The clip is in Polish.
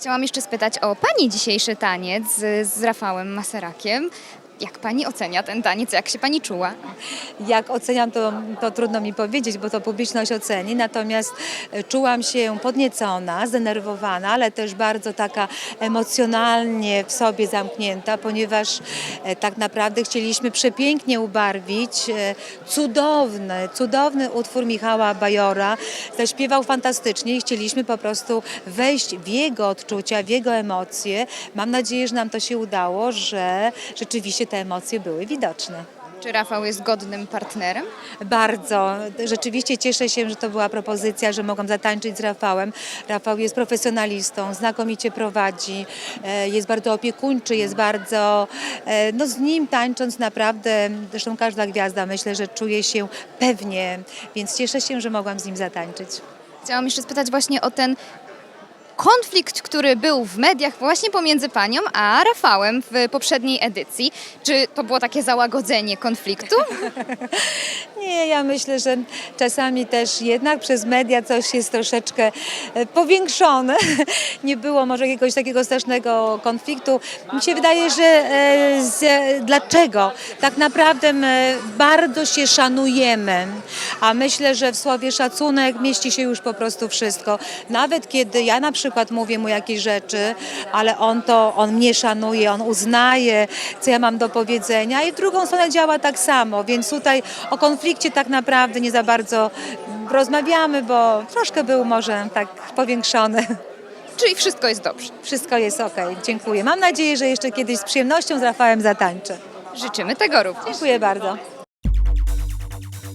Chciałam jeszcze spytać o Pani dzisiejszy taniec z, z Rafałem Maserakiem. Jak Pani ocenia ten taniec? Jak się Pani czuła? Jak oceniam, to, to trudno mi powiedzieć, bo to publiczność oceni. Natomiast e, czułam się podniecona, zdenerwowana, ale też bardzo taka emocjonalnie w sobie zamknięta, ponieważ e, tak naprawdę chcieliśmy przepięknie ubarwić e, cudowny, cudowny utwór Michała Bajora. Zaśpiewał fantastycznie i chcieliśmy po prostu wejść w jego odczucia, w jego emocje. Mam nadzieję, że nam to się udało, że rzeczywiście te emocje były widoczne. Czy Rafał jest godnym partnerem? Bardzo. Rzeczywiście cieszę się, że to była propozycja, że mogłam zatańczyć z Rafałem. Rafał jest profesjonalistą, znakomicie prowadzi, e, jest bardzo opiekuńczy, jest bardzo, e, no z nim tańcząc naprawdę, zresztą każda gwiazda myślę, że czuje się pewnie, więc cieszę się, że mogłam z nim zatańczyć. Chciałam jeszcze spytać właśnie o ten konflikt, który był w mediach właśnie pomiędzy Panią a Rafałem w poprzedniej edycji. Czy to było takie załagodzenie konfliktu? Nie, ja myślę, że czasami też jednak przez media coś jest troszeczkę e, powiększone. Nie było może jakiegoś takiego strasznego konfliktu. Mi się wydaje, że e, z, dlaczego? Tak naprawdę my bardzo się szanujemy, a myślę, że w słowie szacunek mieści się już po prostu wszystko. Nawet kiedy ja na przykład mówię mu jakieś rzeczy, ale on to, on mnie szanuje, on uznaje, co ja mam do powiedzenia i w drugą stronę działa tak samo, więc tutaj o konflikcie tak naprawdę nie za bardzo rozmawiamy, bo troszkę był może tak powiększony. Czyli wszystko jest dobrze? Wszystko jest ok, dziękuję. Mam nadzieję, że jeszcze kiedyś z przyjemnością z Rafałem zatańczę. Życzymy tego również. Dziękuję bardzo.